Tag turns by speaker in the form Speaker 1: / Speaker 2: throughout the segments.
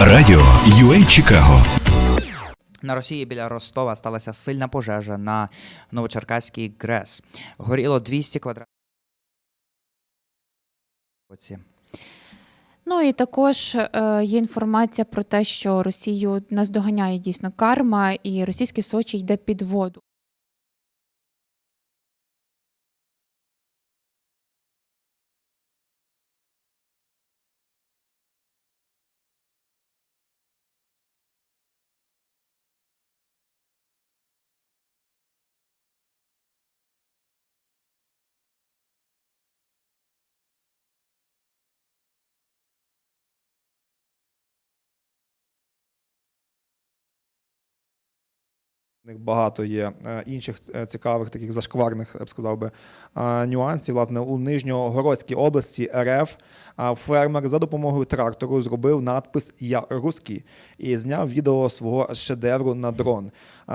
Speaker 1: Радіо UA Чикаго.
Speaker 2: На Росії біля Ростова сталася сильна пожежа на Новочеркаській ГРЕС. Горіло 200 квадратів.
Speaker 3: Ну і також е, є інформація про те, що Росію наздоганяє дійсно карма, і російський Сочі йде під воду.
Speaker 4: Них багато є е, інших цікавих таких зашкварних, я б сказав би, е, нюансів. Власне, у Нижньогородській області РФ фермер за допомогою трактору зробив надпис Я русський і зняв відео свого шедевру на дрон.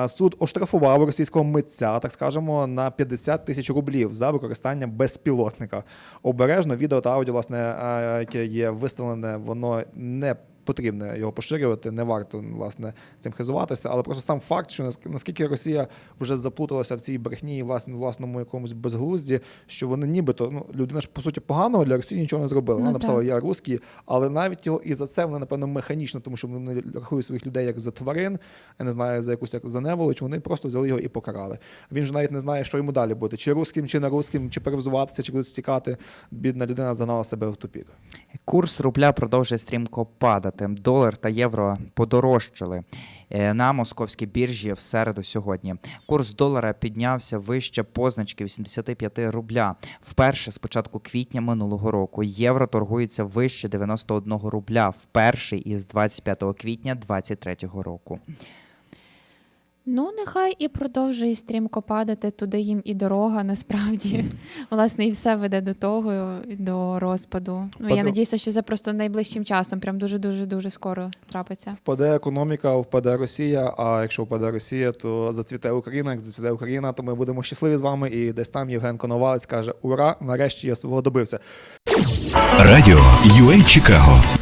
Speaker 4: Суд оштрафував російського митця, так скажемо, на 50 тисяч рублів за використання безпілотника. Обережно відео та аудіо, власне, е, яке є виставлене, воно не потрібно його поширювати, не варто власне цим хизуватися, але просто сам факт, що наск- наскільки Росія вже заплуталася в цій брехні і власне власному якомусь безглузді, що вони нібито ну людина ж по суті поганого для Росії нічого не зробила. Вона
Speaker 3: Ну,
Speaker 4: написала
Speaker 3: так.
Speaker 4: Я русський, але навіть його і за це вони напевно механічно, тому що вони рахують своїх людей як за тварин, я не знаю за якусь як за неволоч. Вони просто взяли його і покарали. Він ж навіть не знає, що йому далі бути: чи русським, чи не русським, чи перевзуватися, чи кудись втікати. Бідна людина загнала себе в тупік.
Speaker 2: Курс рубля продовжує стрімко падати. Долар та євро подорожчали е, на московській біржі в середу сьогодні. Курс долара піднявся вище позначки 85 рубля. Вперше з початку квітня минулого року. Євро торгується вище 91 рубля. Вперше із 25 квітня 2023 року.
Speaker 3: Ну, нехай і продовжує стрімко падати, туди їм і дорога, насправді. Власне, і все веде до того, до розпаду. Ну, я надіюся, що це просто найближчим часом, прям дуже-дуже дуже скоро трапиться.
Speaker 4: Впаде економіка, впаде Росія. А якщо впаде Росія, то зацвіте Україна. Як зацвіте Україна, то ми будемо щасливі з вами. І десь там Євген Коновалець каже: Ура! Нарешті я свого добився.
Speaker 1: Радіо UA Чикаго.